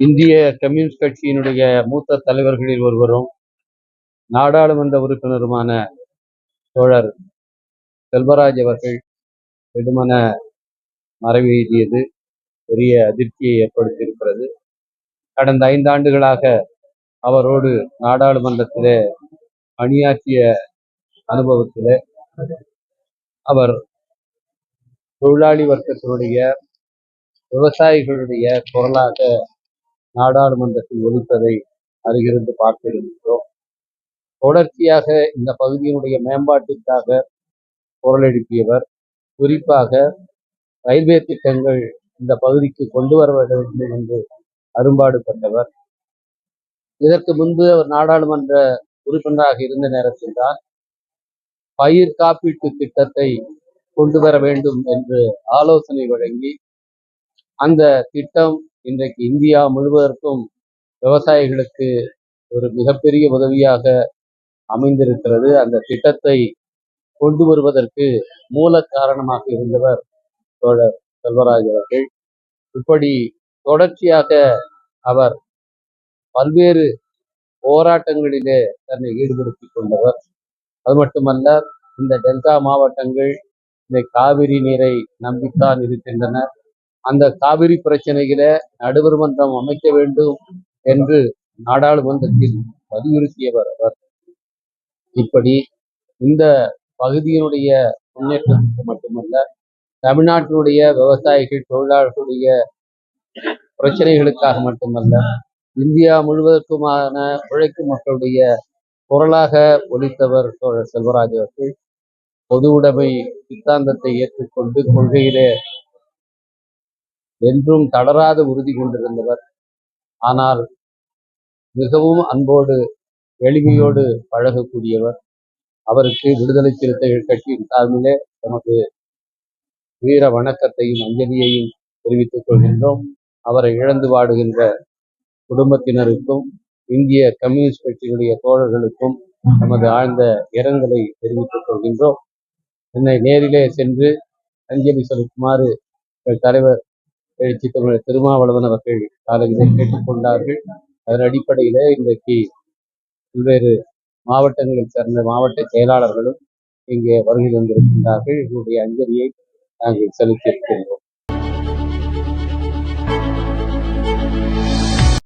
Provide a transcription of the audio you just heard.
இந்திய கம்யூனிஸ்ட் கட்சியினுடைய மூத்த தலைவர்களில் ஒருவரும் நாடாளுமன்ற உறுப்பினருமான தோழர் செல்வராஜ் அவர்கள் திடுமன மறைவு எழுதியது பெரிய அதிர்ச்சியை ஏற்படுத்தியிருக்கிறது. கடந்த ஐந்தாண்டுகளாக அவரோடு நாடாளுமன்றத்திலே பணியாற்றிய அனுபவத்திலே அவர் தொழிலாளி வர்க்கத்தினுடைய விவசாயிகளுடைய குரலாக நாடாளுமன்றத்தில் ஒலிப்பதை அருகிருந்து பார்த்திருக்கிறோம் தொடர்ச்சியாக இந்த பகுதியினுடைய மேம்பாட்டிற்காக குரல் எழுப்பியவர் குறிப்பாக ரயில்வே திட்டங்கள் இந்த பகுதிக்கு கொண்டு வர வேண்டும் என்று அரும்பாடுபட்டவர். இதற்கு முன்பு அவர் நாடாளுமன்ற உறுப்பினராக இருந்த நேரத்தில் தான் பயிர் காப்பீட்டு திட்டத்தை கொண்டு வர வேண்டும் என்று ஆலோசனை வழங்கி அந்த திட்டம் இன்றைக்கு இந்தியா முழுவதற்கும் விவசாயிகளுக்கு ஒரு மிகப்பெரிய உதவியாக அமைந்திருக்கிறது. அந்த திட்டத்தை கொண்டு வருவதற்கு மூல காரணமாக இருந்தவர் தோழர் செல்வராஜ் அவர்கள். இப்படி தொடர்ச்சியாக அவர் பல்வேறு போராட்டங்களிலே தன்னை ஈடுபடுத்திக் கொண்டவர். அது மட்டுமல்ல இந்த டெல்டா மாவட்டங்கள் இந்த காவிரி நீரை நம்பித்தான் இருக்கின்றன. அந்த காவிரி பிரச்சனையில நடுவர் மன்றம் அமைக்க வேண்டும் என்று நாடாளுமன்றத்தில் வலியுறுத்தியவர் அவர். இப்படி இந்த பகுதியினுடைய முன்னேற்றத்துக்கு மட்டுமல்ல தமிழ்நாட்டினுடைய விவசாயிகள் தொழிலாளர்களுடைய பிரச்சனைகளுக்காக மட்டுமல்ல இந்தியா முழுவதற்குமான உழைக்கும் மக்களுடைய குரலாக ஒலித்தவர் சோழர் செல்வராஜ் அவர்கள் பொது உடைமை சித்தாந்தத்தை ஏற்றுக்கொண்டு கொள்கையிலே என்றும் தளராது உறுதி கொண்டிருந்தவர். ஆனால் மிகவும் அன்போடு எளிமையோடு பழகக்கூடியவர். அவருக்கு விடுதலை சிறுத்தைகள் கட்சியின் சார்பிலே தமது வீர வணக்கத்தையும் அஞ்சலியையும் தெரிவித்துக் கொள்கின்றோம். அவரை இழந்து வாடுகின்ற குடும்பத்தினருக்கும் இந்திய கம்யூனிஸ்ட் கட்சியினுடைய தோழர்களுக்கும் நமது ஆழ்ந்த இரங்கலை தெரிவித்துக் கொள்கின்றோம். என்னை நேரிலே சென்று அஞ்சலி செலுத்துமாறு தலைவர் எழுச்சி தமிழர் திருமாவளவன் அவர்கள் காலையிலே கேட்டுக்கொண்டார்கள் அதன் அடிப்படையில இன்றைக்கு பல்வேறு மாவட்டங்களைச் சேர்ந்த மாவட்ட செயலாளர்களும் இங்கே வருகை தந்திருக்கின்றார்கள். எங்களுடைய அஞ்சலியை நாங்கள் செலுத்தியிருக்கின்றோம்.